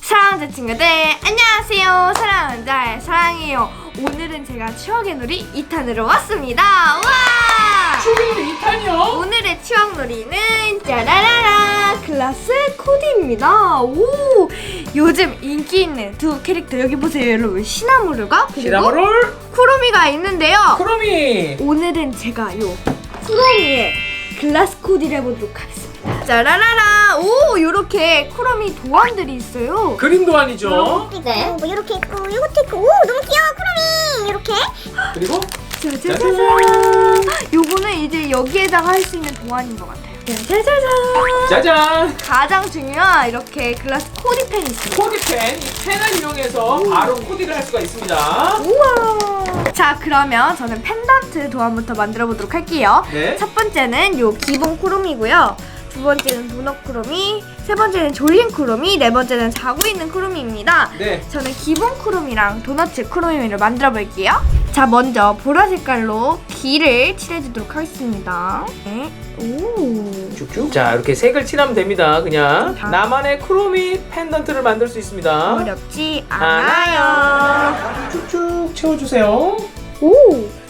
사랑하는 친구들 안녕하세요. 잘 사랑해요. 오늘은 제가 추억의 놀이 2탄으로 왔습니다. 와! 추억의 2탄이요? 오늘의 추억놀이는 짜라라라 글라스 코디입니다. 오! 요즘 인기 있는 두 캐릭터 여기 보세요. 여러분 시나무르가 그리고 시나모롤 쿠로미가 있는데요. 크로미! 오늘은 제가 요 쿠로미의 글라스 코디를 해보도록 하겠습니다. 짜라라라! 오 요렇게 쿠로미 도안들이 있어요. 그림 도안이죠? 네. 뭐 이렇게 있고 이것도 있고. 오 너무 귀여워 크로미 이렇게. 그리고 짜자자잔! 요거는 이제 여기에다가 할 수 있는 도안인 것 같아요 짜자자잔 짜잔 가장 중요한 이렇게 글라스 코디펜이 있습니다 코디펜 이 펜을 이용해서 바로 코디를 할 수가 있습니다 우와 자 그러면 저는 펜던트 도안부터 만들어 보도록 할게요 네 첫 번째는 요 기본 쿠로미고요. 두 번째는 도넛 쿠로미, 세 번째는 졸린 쿠로미, 네 번째는 자고 있는 쿠로미입니다. 네. 저는 기본 쿠로미랑 도넛 쿠로미를 만들어 볼게요. 자, 먼저 보라 색깔로 귀를 칠해주도록 하겠습니다. 네. 오. 쭉쭉 자 이렇게 색을 칠하면 됩니다 그냥 다. 나만의 크로미 펜던트를 만들 수 있습니다 어렵지 않아요. 쭉쭉 채워주세요 오,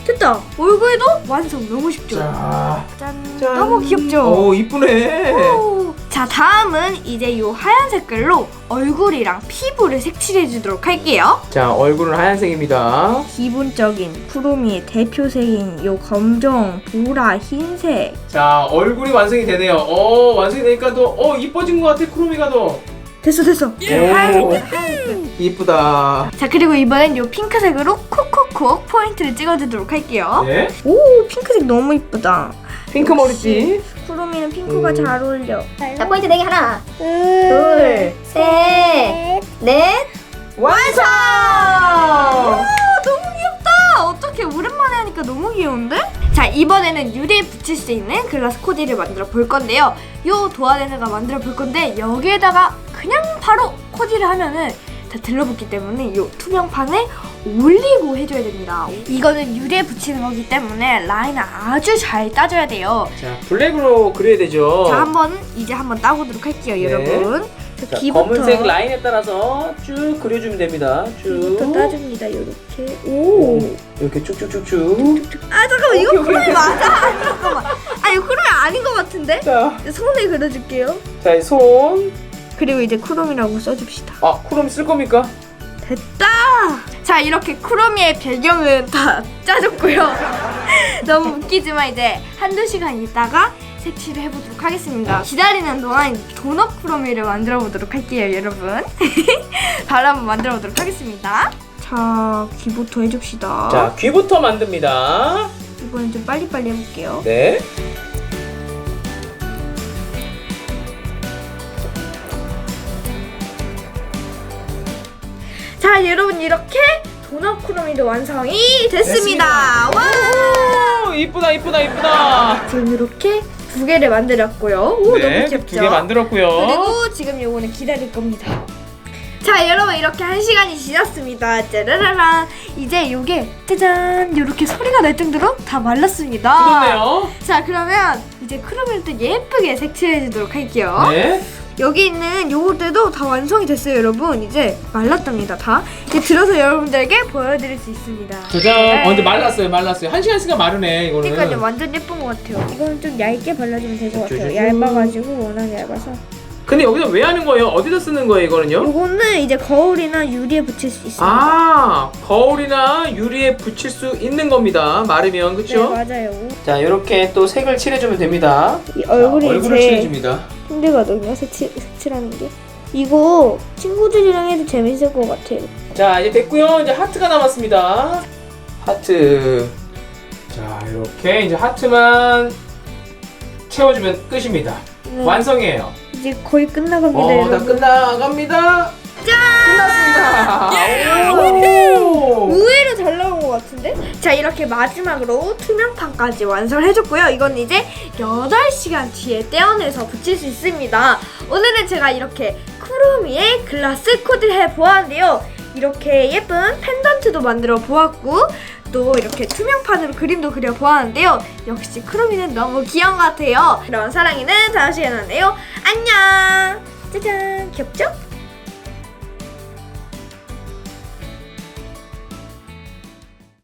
됐다. 얼굴도 완성 너무 쉽죠? 자, 짠. 짠. 너무 귀엽죠? 오 이쁘네 오. 자 다음은 이제 요 하얀 색깔로 얼굴이랑 피부를 색칠해 주도록 할게요. 자 얼굴은 하얀색입니다. 기본적인 쿠로미의 대표색인 요 검정, 보라, 흰색. 자 얼굴이 완성이 되네요. 어 완성이 되니까 더 어 이뻐진 것 같아 크로미가 더. 됐어 됐어. 하얀색 하얀색 이쁘다. 자 그리고 이번엔 요 핑크색으로 콕콕콕 포인트를 찍어주도록 할게요. 네. 오 핑크색 너무 이쁘다 핑크 머리띠. 쿠로미는 핑크가 음. 잘 어울려. 자 포인트 네개 하나. 둘 둘셋 넷. 완성! 와 너무 귀엽다. 어떻게 오랜만에 하니까 너무 귀여운데? 자 이번에는 유리에 붙일 수 있는 글라스 코디를 만들어 볼 건데요. 요 도안에다가 만들어 볼 건데 여기에다가 그냥 바로 코디를 하면은 다 들러붙기 때문에 요 투명판에 올리고 해줘야 됩니다. 이거는 유리에 붙이는 거기 때문에 라인을 아주 잘 따줘야 돼요. 자 블랙으로 그려야 되죠? 자 한번 이제 한번 따보도록 할게요 네. 여러분. 자, 자, 귀부터. 검은색 라인에 따라서 쭉 그려주면 됩니다. 쭉. 따줍니다 요렇게. 오. 이렇게 쭉쭉쭉쭉. 아 잠깐만 이거 오케이, 오케이, 크롬이 오케이. 맞아? 아, 잠깐만. 아 이거 크롬이 아닌 것 같은데? 자, 손에 그려줄게요. 자, 손. 그리고 이제 크롬이라고 써줍시다. 아, 크롬 쓸 겁니까? 됐다! 자 이렇게 크롬이의 배경은 다 짜줬고요. 너무 웃기지만 이제 한두 시간 있다가 색칠을 해보도록 하겠습니다. 기다리는 동안 도넛 크롬이를 만들어 보도록 할게요 여러분. 바로 한번 만들어 보도록 하겠습니다. 자 귀부터 해줍시다. 자, 귀부터 만듭니다. 이번엔 좀 빨리빨리 해볼게요. 네. 자 여러분 이렇게 도넛 크로미도 완성이 됐습니다. 와 오, 이쁘다, 이쁘다, 이쁘다. 지금 이렇게 두 개를 만들었고요. 오 너무 귀엽죠? 네, 두개 만들었고요. 그리고 지금 요거는 기다릴 겁니다. 자 여러분 이렇게 한 시간이 지났습니다. 짜라라라 이제 요게 짜잔 이렇게 소리가 날 정도로 다 말랐습니다. 좋네요. 자 그러면 이제 크로미를 또 예쁘게 색칠해주도록 할게요. 네. 여기 있는 요것들도 다 완성이 됐어요 여러분 이제 말랐답니다 다 이제 들어서 여러분들에게 보여드릴 수 있습니다 짜잔. 어, 근데 말랐어요, 말랐어요. 한 시간 있으니까 마르네, 이거는. 그러니까요 완전 예쁜 것 같아요 이거는 좀 얇게 발라주면 될 것 같아요 쭈쭈쭈. 얇아가지고 워낙 얇아서 근데 여기서 왜 하는 거예요? 어디다 쓰는 거예요, 이거는요? 요거는 이제 거울이나 유리에 붙일 수 있습니다 아, 거울이나 유리에 붙일 수 있는 겁니다. 마르면, 네 그쵸? 맞아요 자, 이렇게 또 색을 칠해주면 됩니다. 이 얼굴이 제일 칠해줍니다. 힘들거든요 색칠, 색칠하는 게. 이거 친구들이랑 해도 재밌을 것 같아요. 자 이제 됐고요. 이제 하트가 남았습니다. 하트. 자 이렇게 이제 하트만 채워주면 끝입니다. 네. 완성이에요. 이제 거의 끝나갑니다 어 다 여러분. 끝나갑니다. 끝났습니다. 오! 의외로 잘것 같은데? 자 이렇게 마지막으로 투명판까지 완성을 해줬고요 이건 이제 8시간 뒤에 떼어내서 붙일 수 있습니다 오늘은 제가 이렇게 쿠루미의 글라스 코디를 해보았는데요 이렇게 예쁜 펜던트도 만들어 보았고 또 이렇게 투명판으로 그림도 그려 보았는데요. 역시 크로미는 너무 귀여운 것 같아요. 그럼 사랑이는 다음 시간에 만나요. 안녕! 짜잔! 귀엽죠?